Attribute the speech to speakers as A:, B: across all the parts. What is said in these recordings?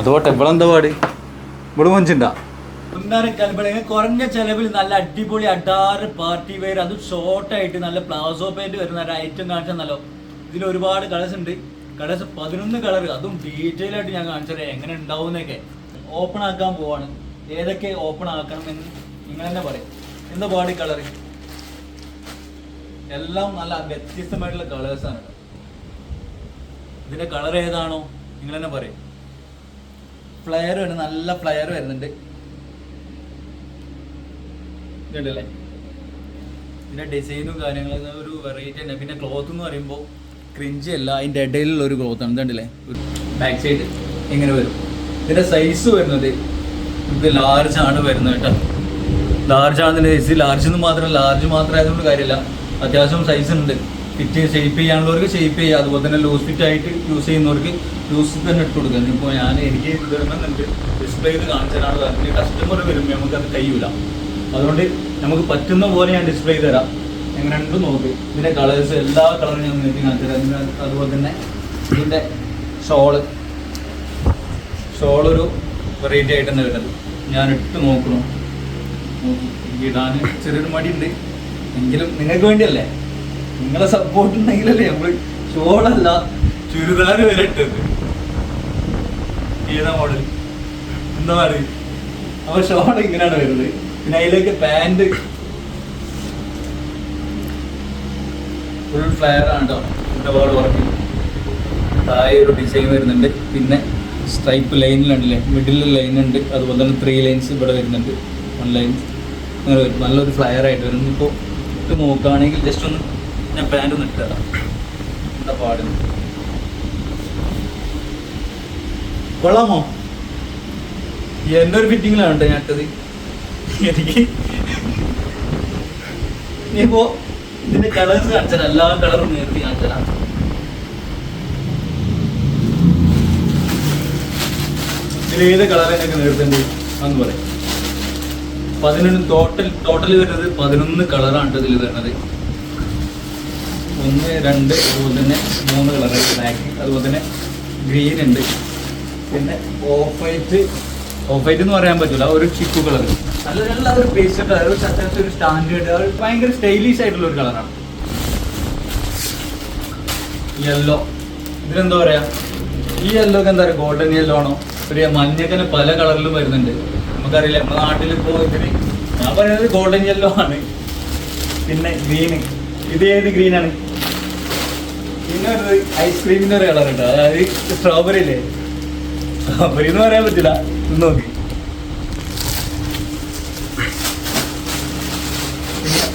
A: അതോട്ടെ ഇവളെന്താ പാട്? ഇവിടെ മഞ്ചുണ്ടാ
B: കുറഞ്ഞ ചെലവിൽ നല്ല അടിപൊളി അഡാറ് പാർട്ടി വെയർ അത് ഷോർട്ടായിട്ട് നല്ല പ്ലാസോ പാന്റ് വരുന്ന ഒരു ഐറ്റം കാണിച്ചെന്നല്ലോ. ഇതിൽ ഒരുപാട് കളേഴ്സ് ഉണ്ട്. കളേഴ്സ് പതിനൊന്ന് കളർ അതും ഡീറ്റെയിൽ ആയിട്ട് ഞാൻ കാണിച്ചത് എങ്ങനെ ഉണ്ടാവുന്നൊക്കെ. ഓപ്പൺ ആക്കാൻ പോവാണ്. ഏതൊക്കെ ഓപ്പൺ ആക്കണം എന്ന് നിങ്ങൾ തന്നെ പറയും. എന്താ പാടി കളർ എല്ലാം നല്ല വ്യത്യസ്തമായിട്ടുള്ള കളേഴ്സാണ് ഇതിന്റെ കളർ ഏതാണോ നിങ്ങൾ തന്നെ പറയും. ഫ്ലയർ വരുന്ന നല്ല പ്ലെയർ വരുന്നുണ്ട്. ഇതുണ്ടല്ലേ? ഇതിന്റെ ഡിസൈനും കാര്യങ്ങളും ഒരു വെറൈറ്റി തന്നെ. പിന്നെ ക്ലോത്ത് എന്ന് പറയുമ്പോൾ ക്രിഞ്ചി അല്ല അതിന്റെ ഇടയിലുള്ള ഒരു ക്ലോത്ത് ആണ്. ഇതുണ്ടല്ലേ? ബാക്ക് സൈഡ് ഇങ്ങനെ വരും. ഇതിന്റെ സൈസ് വരുന്നത് ഇത് ലാർജ് ആണ് വരുന്നത് കേട്ടോ. ലാർജ് ആണ് സൈസ് ലാർജ് എന്ന് മാത്രം ലാർജ് മാത്രം ആയതുകൊണ്ട് കാര്യമില്ല. അത്യാവശ്യം സൈസ് ഉണ്ട്. ഫിറ്റ് ഷേപ്പ് ചെയ്യാനുള്ളവർക്ക് ഷേപ്പ് ചെയ്യുക അതുപോലെ തന്നെ ലൂസ് ഫിറ്റ് ആയിട്ട് യൂസ് ചെയ്യുന്നവർക്ക് ലൂസ് തന്നെ ഇട്ട് കൊടുക്കുക ഇപ്പോൾ ഞാൻ എനിക്ക് ഇടുന്നുണ്ട് ഡിസ്പ്ലേ ചെയ്ത് കാണിച്ചതാണ് കാരണം കസ്റ്റമർ വരുമ്പോൾ നമുക്കത് കഴിയൂല. അതുകൊണ്ട് നമുക്ക് പറ്റുന്ന പോലെ ഞാൻ ഡിസ്പ്ലേ ചെയ്ത് തരാം എങ്ങനെയുണ്ട് നോക്ക്. ഇതിന്റെ കളേഴ്സ് എല്ലാ കളറും ഞാൻ നിങ്ങൾക്ക് കാണിച്ചു തരാം. അതുപോലെ തന്നെ ഇതിന്റെ ഷോൾ ഷോളൊരു വെറൈറ്റി ആയിട്ട് തന്നെ വരുന്നത്. ഞാൻ ഇട്ട് നോക്കണം. ഇടാൻ ചെറിയൊരു മടിയുണ്ട്. എങ്കിലും നിങ്ങൾക്ക് വേണ്ടിയല്ലേ? നിങ്ങളെ സപ്പോർട്ട് ഉണ്ടെങ്കിലല്ലേ നമ്മൾ ഷോളല്ല ചുരിദാർ വരെ ഇട്ടത്. ഏതാ മോഡൽ എന്താ പറയുക അപ്പൊ ഷോൾ ഇങ്ങനെയാണ് വരുന്നത്. പിന്നെ അതിലേക്ക് പാന്റ് ഫുൾ ഫ്ലയർ ആണ് കേട്ടോ ഇതിന്റെ പാട് വർക്ക് താഴെ ഒരു ഡിസൈൻ വരുന്നുണ്ട്. പിന്നെ സ്ട്രൈപ്പ് ലൈനിലുണ്ടല്ലേ മിഡിൽ ലൈൻ ഉണ്ട്. അതുപോലെ തന്നെ ത്രീ ലൈൻസ് ഇവിടെ വരുന്നുണ്ട്. വൺ ലൈൻ അങ്ങനെ നല്ലൊരു ഫ്ലയർ ആയിട്ട് വരുന്നു ഇപ്പോൾ ഇത് നോക്കുകയാണെങ്കിൽ ജസ്റ്റ് ഒന്ന് ഞാൻ പാന്റ് ഒന്ന് ഇട്ടുതരാം എന്താ പാടും? കൊള്ളാമോ? എന്നൊരു ഫിറ്റിങ്ങിലാണ് കേട്ടോ ഞാൻ ഇട്ടത് എനിക്ക് ഇനിയിപ്പോ ഇതിന്റെ കളേഴ്സ് കാണിച്ചാൽ എല്ലാ കളറും നേരത്തെ കാണിച്ചാൽ ഇതിൽ ഏത് കളർ എന്നൊക്കെ നേരത്തെ അന്ന് പറയാം. പതിനൊന്ന് ടോട്ടൽ ടോട്ടൽ വരുന്നത് പതിനൊന്ന് കളറാണ് ഇതിൽ വരുന്നത്. ഒന്ന് രണ്ട് അതുപോലെ തന്നെ മൂന്ന് കളറ് ബ്ലാക്ക് അതുപോലെ തന്നെ ഗ്രീൻ ഉണ്ട്. പിന്നെ ഓഫ് വൈറ്റ് ഓഫ് വൈറ്റ് എന്ന് പറയാൻ പറ്റില്ല ഒരു ചിക്കു കളർ നല്ല നല്ല ഒരു പേസ്റ്റ് കളർ ഒരു ഒരു സ്റ്റാൻഡേർഡ് ഭയങ്കര സ്റ്റൈലിഷ് ആയിട്ടുള്ള ഒരു കളറാണ് യെല്ലോ ഇതിനെന്താ പറയാ? ഈ യെല്ലോ എന്താ പറയുക ഗോൾഡൻ യെല്ലോ ആണോ? ഒരു മഞ്ഞക്കന്നെ പല കളറിലും വരുന്നുണ്ട്. നമുക്കറിയില്ല നമ്മുടെ നാട്ടിൽ ഇപ്പോൾ ഇതിന് ഞാൻ പറയുന്നത് ഗോൾഡൻ യെല്ലോ ആണ്. പിന്നെ ഗ്രീന് ഇത് ഏത് ഗ്രീനാണ് പിന്നെ ഐസ്ക്രീമിന്റെ ഒരു കളർ ഉണ്ട് അതായത് സ്ട്രോബെറി അല്ലേ സ്ട്രോബെറി എന്ന് പറയാൻ പറ്റില്ല. നോക്കി.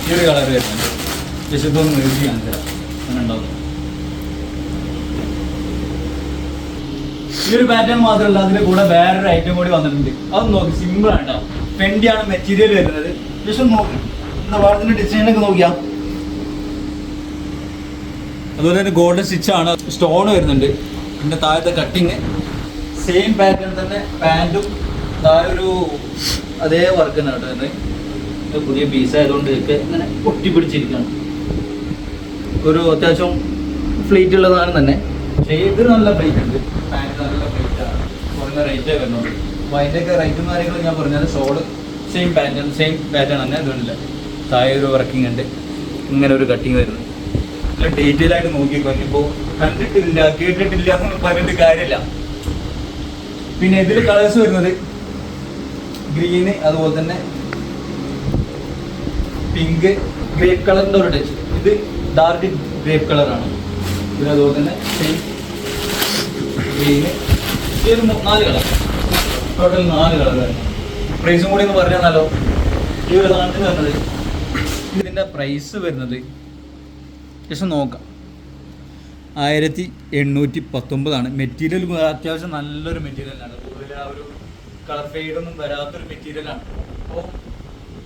B: ഈ ഒരു കളർ വരുന്നുണ്ട്. ജസ്റ്റ് ഇതൊന്ന് ഉണ്ടാവും. ഈ ഒരു പാറ്റേൺ മാത്രമല്ല അതിന്റെ കൂടെ വേറൊരു ഐറ്റം കൂടി വന്നിട്ടുണ്ട്. അത് നോക്കി. സിമ്പിൾ ആണ് കേട്ടോ മെറ്റീരിയൽ വരുന്നത്. പക്ഷെ നോക്കി. എന്താ വാഴത്തിന്റെ ഡിസൈൻ ഒക്കെ നോക്കിയാ? അതുപോലെ തന്നെ ഗോൾഡൻ സ്റ്റിച്ച് ആണ്. സ്റ്റോൺ വരുന്നുണ്ട്. പിന്നെ താഴത്തെ കട്ടിങ് സെയിം പാറ്റേൺ തന്നെ പാന്റും താഴെ ഒരു അതേ വർക്ക് തന്നെ കേട്ടോ ഇത്. പുതിയ പീസ് ആയതുകൊണ്ട് ഇതൊക്കെ ഇങ്ങനെ പൊട്ടി പിടിച്ചിരിക്കുകയാണ് ഒരു അത്യാവശ്യം ഫ്ലീറ്റ് ഉള്ള സാധനം തന്നെ. പക്ഷേ ഇത് നല്ല ഫ്ലീറ്റ് ഉണ്ട്. പാന്റ് നല്ല ഫ്ലീറ്റ് ആണ്. കുറഞ്ഞ റേറ്റേ വരുന്നുള്ളൂ. അപ്പോൾ അതിന്റെയൊക്കെ റേറ്റും കാര്യങ്ങളും ഞാൻ പറഞ്ഞാൽ സോൾ സെയിം പാറ്റേൺ സെയിം പാറ്റേൺ തന്നെ അതുകൊണ്ടില്ല. താഴെ ഒരു വർക്കിംഗ് ഉണ്ട്. ഇങ്ങനെ ഒരു കട്ടിങ് വരുന്നു. നല്ല ഡീറ്റെയിൽ ആയിട്ട് നോക്കിക്കോ. ഇപ്പോൾ കണ്ടിട്ടില്ല കേട്ടിട്ടില്ല പറഞ്ഞിട്ട് കാര്യമില്ല. പിന്നെ ഇതിൽ കളേഴ്സ് വരുന്നത് ഗ്രീന് അതുപോലെ തന്നെ പിങ്ക് ഗ്രേപ്പ് കളറിന്റെ ഒരു ടച്ച് ഇത് ഡാർക്ക് ഗ്രേപ്പ് കളറാണ് പിന്നെ അതുപോലെ തന്നെ ഗ്രീന് നാല് കളർ ടോട്ടൽ നാല് കളർ പ്രൈസും കൂടി ഒന്ന് പറഞ്ഞാലോ ഈ ഒരു സാധനത്തിന് വരുന്നത് ഇതിന്റെ പ്രൈസ് വരുന്നത് ജസ്റ്റ് നോക്കാം. ആയിരത്തി എണ്ണൂറ്റി പത്തൊമ്പതാണ്. മെറ്റീരിയൽ അത്യാവശ്യം നല്ലൊരു മെറ്റീരിയലാണ് കൂടുതൽ ആ ഒരു കളർ ഫെയ്ഡൊന്നും വരാത്തൊരു മെറ്റീരിയലാണ് അപ്പോൾ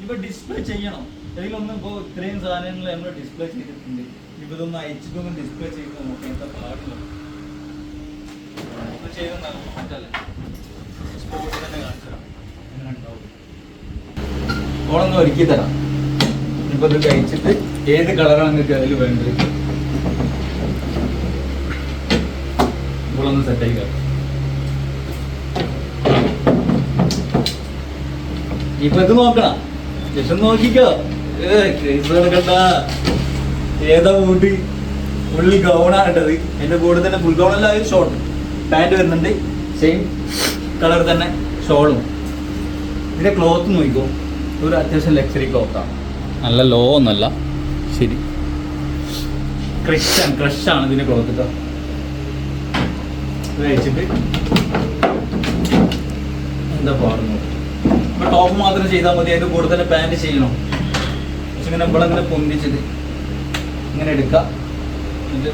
B: ഇവ ഡിസ്പ്ലേ ചെയ്യണം. ഇതിലൊന്നും ഇപ്പോൾ ഇത്രയും സാധനങ്ങൾ നമ്മൾ ഡിസ്പ്ലേ ചെയ്തിട്ടുണ്ട്. ഇപ്പൊ ഇതൊന്ന് അയച്ചിട്ടൊന്നും ഡിസ്പ്ലേ ചെയ്ത് നോക്കാം. എന്താ പാടില്ല ചെയ്ത് നോക്കല്ലേ സ്പോട്ടിൽ തന്നെ കാണിച്ചു തരാം എങ്ങനെ ഉണ്ടാവും? ഓളൊന്ന് ഒരുക്കി തരാം. ഇപ്പൊ കഴിച്ചിട്ട് ഏത് കളറാണ് നിങ്ങൾക്ക് അതിൽ വേണ്ടത്? ഇപ്പോളൊന്ന് സെറ്റ് ആയിക്കാം ഇപ്പൊ ഇത് നോക്കണം. ജസ്റ്റ് നോക്കിക്കോ. കിടക്കണ്ട ഏതാ കൂട്ടി ഫുൾ ഗൗണാണ് കണ്ടത് എന്റെ കൂടെ തന്നെ ഫുൾ ഗൗൺ ഒരു ഷോർട്ട് പാന്റ് വരുന്നുണ്ട്. സെയിം കളർ തന്നെ ഷോളും ഇതിന്റെ ക്ലോത്ത് നോക്കിക്കോ. ഒരു അത്യാവശ്യം ലക്ഷറി ക്ലോത്താണ് നല്ല ലോ ഒന്നല്ല. ശരി. ക്രഷാണ് ക്രഷാണ് ഇതിന്റെ ക്ലോത്ത് എന്താ ടോപ്പ് മാത്രം ചെയ്താൽ മതി അതിന്റെ കൂടെ തന്നെ പാന്റ് ചെയ്യണം. പക്ഷെ ഇങ്ങനെ ഇവിടെ ഇങ്ങനെ പൊന്തിച്ചിട്ട് ഇങ്ങനെ എടുക്കാം. എന്നിട്ട്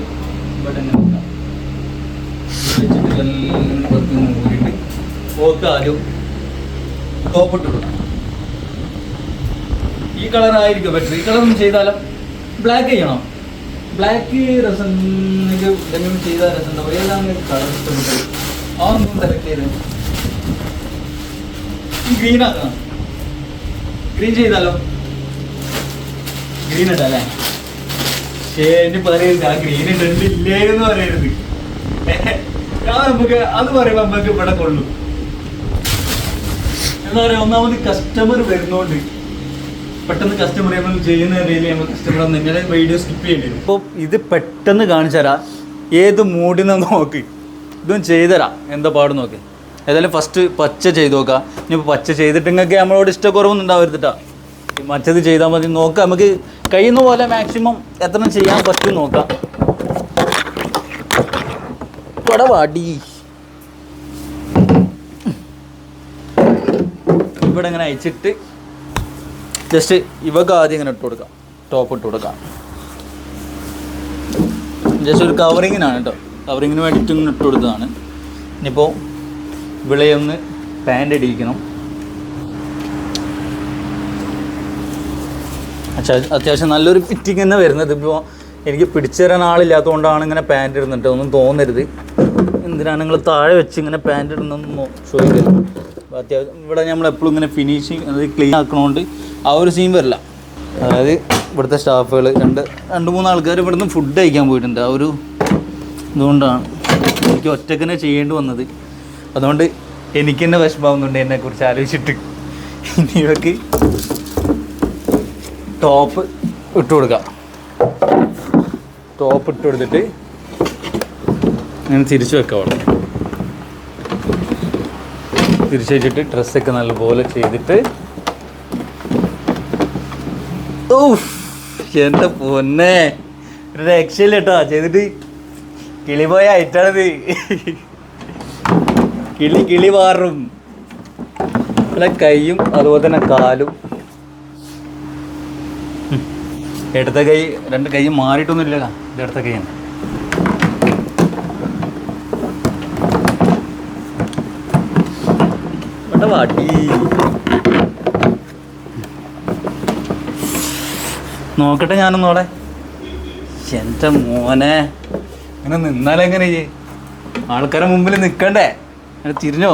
B: ഇവിടെ ഇങ്ങനെ വെക്കാം. ആരും ടോപ്പ് ഇട്ട് കൊടുക്കാം ഈ കളർ ആയിരിക്കും. ബെറ്റർ ഈ കളർ ചെയ്താലും ബ്ലാക്ക് ചെയ്യണം. ബ്ലാക്ക് രസം നിങ്ങൾക്ക് എന്തെങ്കിലും ചെയ്താൽ രസം ഉണ്ടാവും. ഏതാണ് കളർ ഇഷ്ടപ്പെട്ടത്? ആ ഒന്നും സെലക്ട് ചെയ്ത് ഗ്രീൻ ആക്കണം. ഗ്രീൻ ചെയ്താലോ? ഗ്രീൻ ഇട്ടല്ലേ ശേ എന്നെ പറയരുത്. ആ ഗ്രീൻ ഇട്ടില്ലേ എന്ന് പറയരുത്. അത് നമുക്ക് അത് പറയുമ്പോ നമുക്ക് ഇവിടെ കൊള്ളു. എന്താ പറയാ ഒന്നാമത് കസ്റ്റമർ വരുന്നോണ്ട് പെട്ടെന്ന് കസ്റ്റമർ ചെയ്യുന്ന കസ്റ്റമർ വീഡിയോ സ്കിപ്പ് ചെയ്യേണ്ടി അപ്പോൾ ഇത് പെട്ടെന്ന് കാണിച്ചു തരാം. ഏത് നിന്ന് നോക്ക്. ഇതും ചെയ്തുതരാം എന്താ പാട് നോക്ക്. ഏതായാലും ഫസ്റ്റ് പച്ച ചെയ്ത് നോക്കാം. ഇനിയിപ്പോൾ പച്ച ചെയ്തിട്ട് നമ്മളോട് ഇഷ്ടക്കുറവൊന്നും ഉണ്ടാവരുത്തിട്ടാ മറ്റത് ചെയ്താൽ മതി. നോക്കാം. നമുക്ക് കഴിയുന്ന പോലെ മാക്സിമം എത്ര ചെയ്യാൻ പറ്റും നോക്കാം. ഇവിടെ വാടി. ഇവിടെ ഇങ്ങനെ അയച്ചിട്ട് ജസ്റ്റ് ഇവക്ക് ആദ്യം ഇങ്ങനെ ഇട്ട് കൊടുക്കാം. ടോപ്പ് ഇട്ട് കൊടുക്കാം. ജസ്റ്റ് ഒരു കവറിങ്ങിനാണ് കേട്ടോ കവറിങ്ങിന് വേണ്ടിയിട്ട് ഇങ്ങനെ ഇട്ട് കൊടുത്തതാണ്. ഇനിയിപ്പോൾ വിളയൊന്ന് പാന്റ് ഇടിയിക്കണം. അച്ഛാ അത്യാവശ്യം നല്ലൊരു ഫിറ്റിങ് തന്നെ വരുന്നത്. ഇപ്പോൾ എനിക്ക് പിടിച്ചു തരാൻ ആളില്ലാത്തതുകൊണ്ടാണ് ഇങ്ങനെ പാന്റ് ഇടുന്നിട്ട് ഒന്നും തോന്നരുത്. എന്തിനാണ് നിങ്ങൾ താഴെ വെച്ച് ഇങ്ങനെ പാന്റ് ഇടുന്നതെന്ന് ചോദിക്കരുത് അത്യാവശ്യം ഇവിടെ നമ്മൾ എപ്പോഴും ഇങ്ങനെ ഫിനിഷിങ് അത് ക്ലീൻ ആക്കണോണ്ട് ആ ഒരു സീൻ വരില്ല. അതായത് ഇവിടുത്തെ സ്റ്റാഫുകൾ രണ്ട് രണ്ട് മൂന്ന് ആൾക്കാർ ഇവിടുന്ന് ഫുഡ് കഴിക്കാൻ പോയിട്ടുണ്ട്. ആ ഒരു ഇതുകൊണ്ടാണ് എനിക്ക് ഒറ്റക്കനെ ചെയ്യേണ്ടി വന്നത്. അതുകൊണ്ട് എനിക്ക് തന്നെ വിഷമാവുന്നുണ്ട് എന്നെക്കുറിച്ച് ആലോചിച്ചിട്ട്. ഇനി ഇവർക്ക് ടോപ്പ് ഇട്ട് കൊടുക്കാം. ടോപ്പ് ഇട്ട് കൊടുത്തിട്ട് ഞാൻ തിരിച്ചു വെക്കാം അവിടെ. തിരിച്ചു വെച്ചിട്ട് ഡ്രസ്സൊക്കെ നല്ലപോലെ ചെയ്തിട്ട്. എന്റെ പൊന്നെ. ഒരു രക്ഷയില്ല കേട്ടോ ചെയ്തിട്ട് കിളി പോയ ഐറ്റാണിത്. കിളി കിളി മാറും അല്ല കൈയും അതുപോലെ തന്നെ കാലും. ഇടത്തെ കൈ രണ്ട് കൈ മാറിയിട്ടൊന്നുമില്ല ഇടത്തെ കൈയാണ്. നോക്കട്ടെ ഞാനൊന്നോടെ എന്റെ മോനെ. ഇങ്ങനെ നിന്നാലെങ്ങനെ ആൾക്കാരെ മുമ്പിൽ നിൽക്കണ്ടേ അങ്ങനെ തിരിഞ്ഞോ?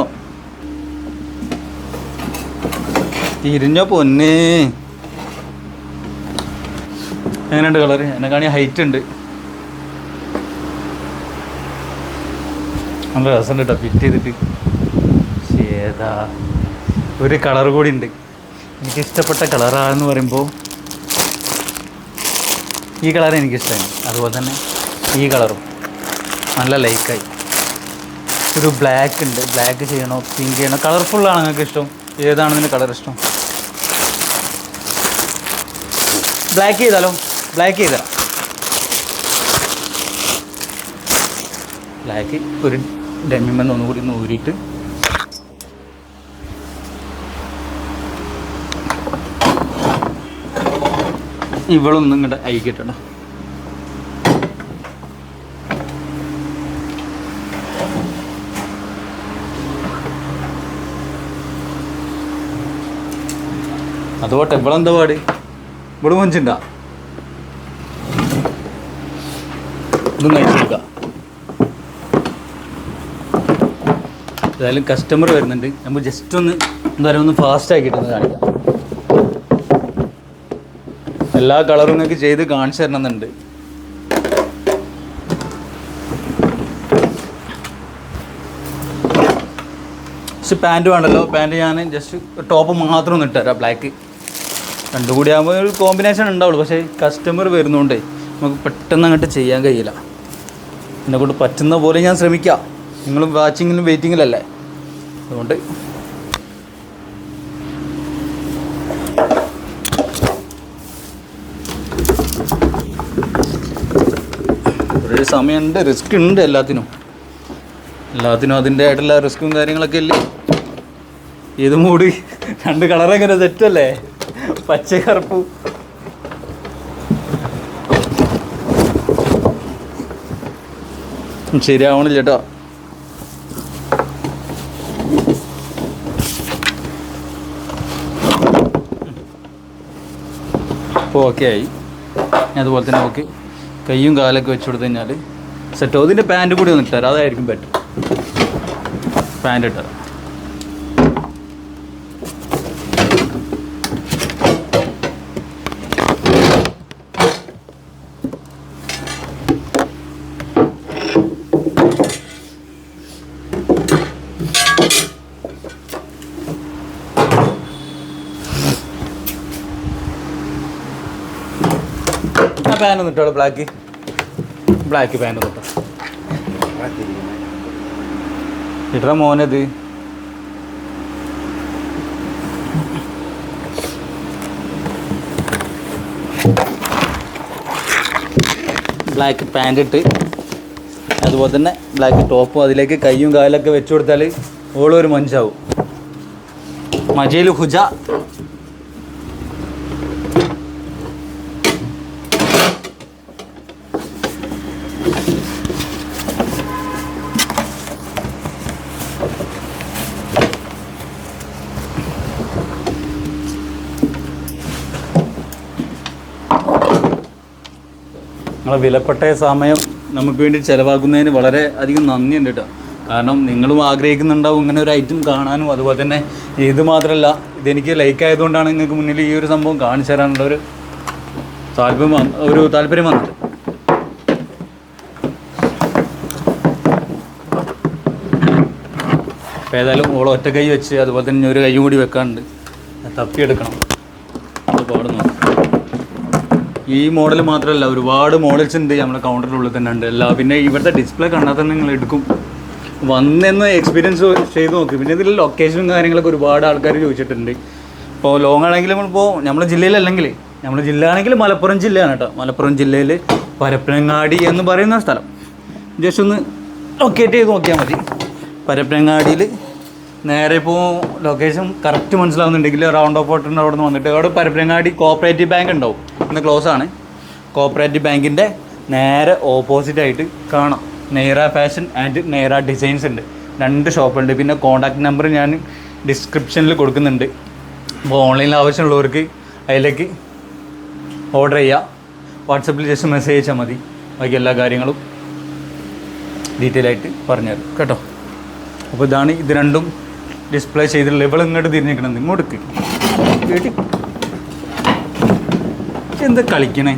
B: തിരിഞ്ഞോ പൊന്ന്. എങ്ങനെയുണ്ട് കളർ എന്നെ കാണി ഹൈറ്റ് ഉണ്ട്. നല്ല രസമുണ്ട് കേട്ടോ ഫിറ്റ് ചെയ്തിട്ട്. ഏതാ? ഒരു കളർ കൂടി ഉണ്ട്. എനിക്ക് ഇഷ്ടപ്പെട്ട കളറാണെന്ന് പറയുമ്പോൾ ഈ കളർ എനിക്കിഷ്ടമായി അതുപോലെ തന്നെ ഈ കളറും നല്ല ലൈക്കായി. ഒരു ബ്ലാക്ക് ഉണ്ട്. ബ്ലാക്ക് ചെയ്യണോ പിങ്ക് ചെയ്യണോ കളർഫുള്ളാണ് നിങ്ങൾക്ക് ഇഷ്ടം. ഏതാണ് ഇതിന്റെ കളർ ഇഷ്ടം? ബ്ലാക്ക് ചെയ്താലോ? ബ്ലാക്ക് ചെയ്തരാം. ബ്ലാക്ക് ഒരു ഡെമ്മിമെന്ന് ഒന്നുകൂടി ഒന്ന് ഊരിയിട്ട് ഇവളൊന്നും ഇങ്ങോട്ട് അയക്കട്ടോ അതുപോട്ടെ ഇവളെന്താ പാട്? ഇവിടെ മഞ്ചുണ്ടാ ഇതും കഴിച്ചു കൊടുക്കാം. ഏതായാലും കസ്റ്റമർ വരുന്നുണ്ട്. നമ്മൾ ജസ്റ്റ് ഒന്ന് എന്താ പറയുക ഒന്ന് ഫാസ്റ്റ് ആക്കിയിട്ടൊന്ന് കാണിക്കാം. എല്ലാ കളറും നിങ്ങൾക്ക് ചെയ്ത് കാണിച്ചു തരണമെന്നുണ്ട്. പക്ഷെ പാന്റ് വേണ്ടല്ലോ പാന്റ് ഞാൻ ജസ്റ്റ് ടോപ്പ് മാത്രം ഒന്ന് ഇട്ടുതരാം ബ്ലാക്ക് രണ്ടും കൂടി ആകുമ്പോൾ ഒരു കോമ്പിനേഷൻ ഉണ്ടാവുള്ളൂ. പക്ഷേ കസ്റ്റമർ വരുന്നതുകൊണ്ട് നമുക്ക് പെട്ടെന്ന് അങ്ങോട്ട് ചെയ്യാൻ കഴിയില്ല. എന്നെ കൊണ്ട് പറ്റുന്ന പോലെ ഞാൻ ശ്രമിക്കാം. നിങ്ങളും വാച്ചിങ്ങിലും വെയിറ്റിങ്ങിലല്ലേ അതുകൊണ്ട് ഒരു സമയമുണ്ട് റിസ്ക് ഉണ്ട് എല്ലാത്തിനും. എല്ലാത്തിനും അതിന്റെ ആയിട്ടുള്ള റിസ്ക്കും കാര്യങ്ങളൊക്കെ ഇല്ലേ? ഇത് മൂടി? രണ്ട് കളറെങ്ങനെ സെറ്റല്ലേ പച്ച കറുപ്പ് ശരിയാവണില്ല കേട്ടോ. ഓക്കെ ആയി. അതുപോലെ തന്നെ നമുക്ക് കൈയും കാലൊക്കെ വെച്ച് കൊടുത്തു കഴിഞ്ഞാൽ സെറ്റോ ഇതിന്റെ പാന്റ് കൂടി ഒന്ന് ഇട്ടാൽ അതായിരിക്കും ബെറ്റർ പാന്റ് ഇട്ടുതരാം ആ പാൻ ഒന്ന് ഇട്ടോ ബ്ലാക്ക് ബ്ലാക്ക് പാൻ ഒന്ന് ഇട്ടോ. മോനത് ബ്ലാക്ക് പാന്റ് ഇട്ട് അതുപോലെ തന്നെ ബ്ലാക്ക് ടോപ്പും അതിലേക്ക് കൈയും കാലൊക്കെ വെച്ചു കൊടുത്താൽ ഓളൊരു മനുഷ്യാവും മജയിൽ ഹുജ. നിങ്ങളെ വിലപ്പെട്ട സമയം നമുക്ക് വേണ്ടി ചിലവാക്കുന്നതിന് വളരെ അധികം നന്ദിയുണ്ട് കേട്ടോ കാരണം നിങ്ങളും ആഗ്രഹിക്കുന്നുണ്ടാവും ഇങ്ങനെ ഒരു ഐറ്റം കാണാനും. അതുപോലെ തന്നെ ഇത് മാത്രമല്ല ഇതെനിക്ക് ലൈക്ക് ആയതുകൊണ്ടാണ് നിങ്ങൾക്ക് മുന്നിൽ ഈ ഒരു സംഭവം കാണിച്ചു തരാനുള്ള ഒരു താല്പര്യം ഒരു താല്പര്യം വന്നത് ഏതായാലും ഓൾ ഒറ്റ കൈ വെച്ച് അതുപോലെ തന്നെ ഒരു കൈ കൂടി വെക്കാനുണ്ട് തപ്പിയെടുക്കണം. ഈ മോഡൽ മാത്രമല്ല ഒരുപാട് മോഡൽസ് ഉണ്ട് നമ്മുടെ കൗണ്ടറിന്റെ ഉള്ളിൽ തന്നെ ഉണ്ട്. എല്ലാ പിന്നെ ഇവിടുത്തെ ഡിസ്പ്ലേ കണ്ടാൽ തന്നെ നിങ്ങൾ എടുക്കും. വന്നെന്ന് എക്സ്പീരിയൻസ് ചെയ്ത് നോക്കി. പിന്നെ ഇതിൽ ലൊക്കേഷനും കാര്യങ്ങളൊക്കെ ഒരുപാട് ആൾക്കാർ ചോദിച്ചിട്ടുണ്ട്. ഇപ്പോൾ ലോങ് ആണെങ്കിലും നമ്മളിപ്പോൾ നമ്മുടെ ജില്ലയിലല്ലെങ്കിൽ നമ്മുടെ ജില്ല ആണെങ്കിൽ മലപ്പുറം ജില്ലയാണ് കേട്ടോ. മലപ്പുറം ജില്ലയിൽ പരപ്പനങ്ങാടി എന്ന് പറയുന്ന സ്ഥലം. ജസ്റ്റ് ഒന്ന് ലൊക്കേറ്റ് ചെയ്ത് നോക്കിയാൽ മതി. പരപ്പനങ്ങാടിയിൽ നേരെ ഇപ്പോൾ ലൊക്കേഷൻ കറക്റ്റ് മനസ്സിലാവുന്നുണ്ടെങ്കിൽ റൗണ്ട് ഓഫ് ഓട്ടറിന്റെ അവിടെ നിന്ന് വന്നിട്ട് അവിടെ പരപ്പനങ്ങാടി കോപ്പറേറ്റീവ് ബാങ്ക് ഉണ്ടാവും. ഇന്ന് ക്ലോസ് ആണ്. കോപ്പറേറ്റീവ് ബാങ്കിന്റെ നേരെ ഓപ്പോസിറ്റ് ആയിട്ട് കാണാം. Nayra fashion and Nayra designs ഉണ്ട്. രണ്ട് ഷോപ്പുണ്ട് പിന്നെ കോൺടാക്ട് നമ്പർ ഞാൻ ഡിസ്ക്രിപ്ഷനിൽ കൊടുക്കുന്നുണ്ട്. അപ്പോൾ ഓൺലൈനിൽ ആവശ്യമുള്ളവർക്ക് അതിലേക്ക് ഓർഡർ ചെയ്യുക വാട്സപ്പിൽ ജസ്റ്റ് മെസ്സേജ് അയച്ചാൽ മതി. ബാക്കി എല്ലാ കാര്യങ്ങളും ഡീറ്റെയിൽ ആയിട്ട് പറഞ്ഞുതരും. കേട്ടോ? അപ്പോൾ ഇതാണ് ഇത് രണ്ടും. ഡിസ്പ്ലേ ചെയ്തിട്ടുള്ള ഇവൾ ഇങ്ങോട്ട് തിരിഞ്ഞിരിക്കണം ഇങ്ങോട്ട് കേട്ടി എന്താ കളിക്കണേ?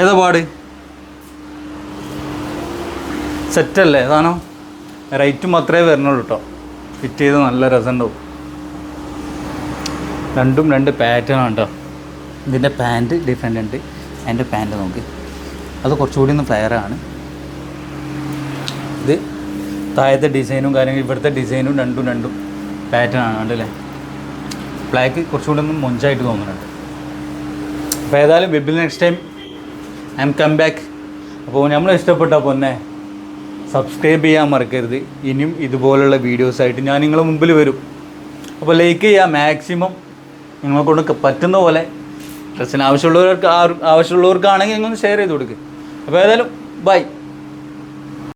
B: ഏതാ പാട്? സെറ്റല്ലേ ഏതാണോ? റേറ്റ് മാത്രമേ വരണുള്ളൂ കേട്ടോ ഫിറ്റ് ചെയ്ത് നല്ല രസമുണ്ടാവും രണ്ടും രണ്ട് പാറ്റേൺ ആണ് കേട്ടോ ഇതിന്റെ പാന്റ് ഡിഫറെന്റ് ഉണ്ട്. അതിന്റെ പാന്റ് നോക്ക്. അത് കുറച്ചുകൂടി ഒന്ന് ഫ്ലെയറാണ് ഇത് താഴത്തെ ഡിസൈനും കാര്യങ്ങളും ഇവിടുത്തെ ഡിസൈനും രണ്ടും രണ്ടും. പാറ്റേൺ ആണ് കണ്ടല്ലേ? ബ്ലാക്ക് കുറച്ചുകൂടി ഒന്ന് മൊഞ്ചായിട്ട് തോന്നുന്നുണ്ട്. അപ്പോൾ ഏതായാലും വെബിൽ next time I'm come back അപ്പോൾ നമ്മൾ ഇഷ്ടപ്പെട്ട പൊന്നെ സബ്സ്ക്രൈബ് ചെയ്യാൻ മറക്കരുത്. ഇനിയും ഇതുപോലുള്ള വീഡിയോസായിട്ട് ഞാൻ നിങ്ങളുടെ മുമ്പിൽ വരും. അപ്പോൾ ലൈക്ക് ചെയ്യുക മാക്സിമം നിങ്ങളെ കൊണ്ട് പറ്റുന്ന പോലെ ഡ്രസ്സിന് ആവശ്യമുള്ളവർക്ക് ആവശ്യമുള്ളവർക്കാണെങ്കിൽ നിങ്ങൾ ഷെയർ ചെയ്ത് കൊടുക്കുക അപ്പോൾ ഏതായാലും ബൈ